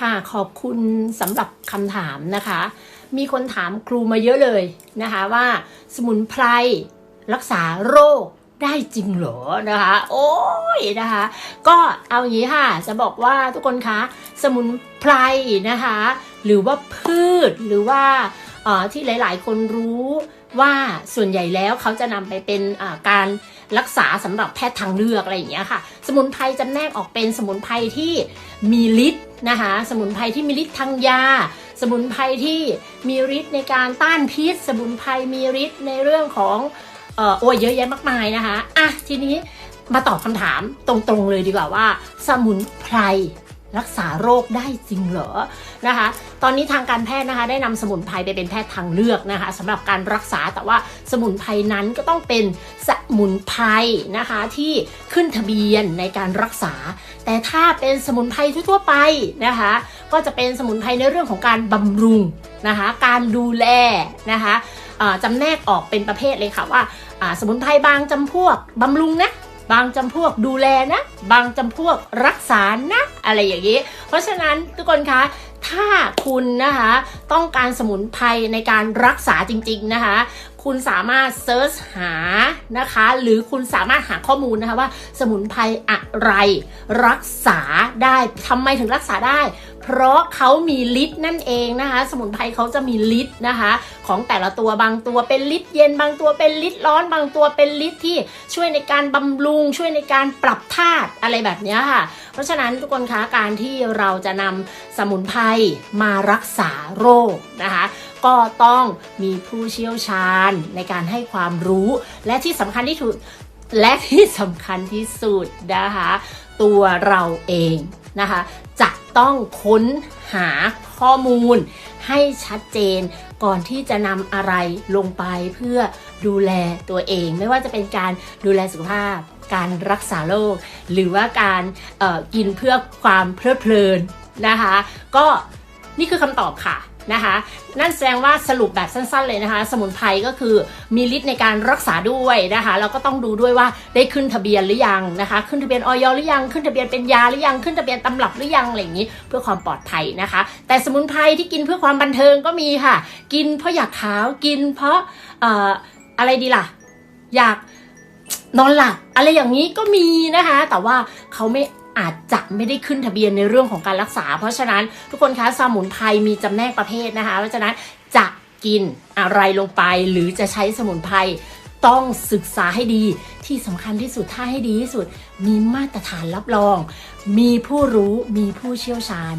ค่ะขอบคุณสำหรับคำถามนะคะ มีคนถามครูมาเยอะเลยนะคะว่าสมุนไพรรักษาโรคได้จริงเหรอนะคะ โอ้ยนะคะ ก็เอาอย่างนี้ค่ะ จะบอกว่าทุกคนคะ สมุนไพรนะคะ หรือว่าพืชหรือว่าเอ่อที่หลาย ๆ คนรู้ว่าส่วนใหญ่แล้วเขาจะนำไปเป็นการรักษาสำหรับแพทย์ทางเลือกอะไรอย่างเงี้ยค่ะ สมุนไพรจำแนกออกเป็นสมุนไพรที่มีฤทธิ์ นะคะสมุนไพรที่มีฤทธิ์ทางยา สมุนไพรที่มีฤทธิ์ในการต้านพิษ สมุนไพรมีฤทธิ์ในเรื่องของเอ่อโอ้ยเยอะแยะมากมายนะคะอะทีนี้มาตอบคำถามตรงๆเลยดีกว่าว่า สมุนไพร รักษาโรคได้จริงเหรอนะคะ ตอนนี้ทางการแพทย์นะคะ ได้นำสมุนไพรไปเป็นแพทย์ทางเลือกนะคะสำหรับการรักษาแต่ว่าสมุนไพรนั้นก็ต้องเป็นสมุนไพรนะคะที่ขึ้นทะเบียนในการรักษา แต่ถ้าเป็นสมุนไพรทั่วไปนะคะ ก็จะเป็นสมุนไพรในเรื่องของการบำรุงนะคะ การดูแลนะคะจำแนกออกเป็นประเภทเลยค่ะว่าอ่าสมุนไพรบางจำพวกบำรุงนะบางจำพวกดูแลนะ บางจำพวกรักษานะ อะไรอย่างนี้ เพราะฉะนั้นทุกคนคะถ้าคุณนะคะต้องการสมุนไพรในการรักษาจริงๆนะคะคุณสามารถเซิร์ชหานะคะ หรือคุณสามารถหาข้อมูลนะคะว่าสมุนไพรอะไรรักษาได้ทำไมถึงรักษาได้ เพราะเขามีฤทธิ์นั่นเองนะคะ สมุนไพรเขาจะมีฤทธิ์นะคะ ของแต่ละตัวบางตัวเป็นฤทธิ์เย็นบางตัวเป็นฤทธิ์ร้อนบางตัวเป็นฤทธิ์ที่ช่วยในการบำรุงช่วยในการปรับธาตุอะไรแบบนี้ค่ะ เพราะฉะนั้นทุกคนคะการที่เราจะนำสมุนไพรมารักษาโรคนะคะ ก็ต้องมีผู้เชี่ยวชาญในการให้ความรู้ และที่สำคัญที่สุดและที่สำคัญที่สุดนะคะ ตัวเราเองนะคะ จะต้องค้นหาข้อมูลให้ชัดเจนก่อนที่จะนำอะไรลงไปเพื่อดูแลตัวเอง ไม่ว่าจะเป็นการดูแลสุขภาพ การรักษาโรคหรือว่าการกินเพื่อความเพลิดเพลินนะคะ ก็นี่คือคำตอบค่ะนะคะ นั่นแสดงว่าสรุปแบบสั้นๆเลยนะคะ สมุนไพรก็คือมีฤทธิ์ในการรักษาด้วยนะคะแล้วก็ต้องดูด้วยว่าได้ขึ้นทะเบียนหรือยังนะคะ ขึ้นทะเบียนออยหรือยังขึ้นทะเบียนเป็นยาหรือยังขึ้นทะเบียนตำรับหรือยังอะไรอย่างนี้ เพื่อความปลอดภัยนะคะ แต่สมุนไพรที่กินเพื่อความบันเทิงก็มีค่ะ กินเพราะอยากขาวกินเพราะเอ่ออะไรดีล่ะ อยากนอนหลับอะไรอย่างนี้ก็มีนะคะ แต่ว่าเขาไม่ อาจจะไม่ได้ขึ้นทะเบียนในเรื่องของการรักษา เพราะฉะนั้นทุกคนคะสมุนไพรมีจำแนกประเภทนะคะ เพราะฉะนั้นจะกินอะไรลงไปหรือจะใช้สมุนไพรต้องศึกษาให้ดีที่สำคัญที่สุดถ้าให้ดีที่สุด มีมาตรฐานรับรอง มีผู้รู้มีผู้เชี่ยวชาญ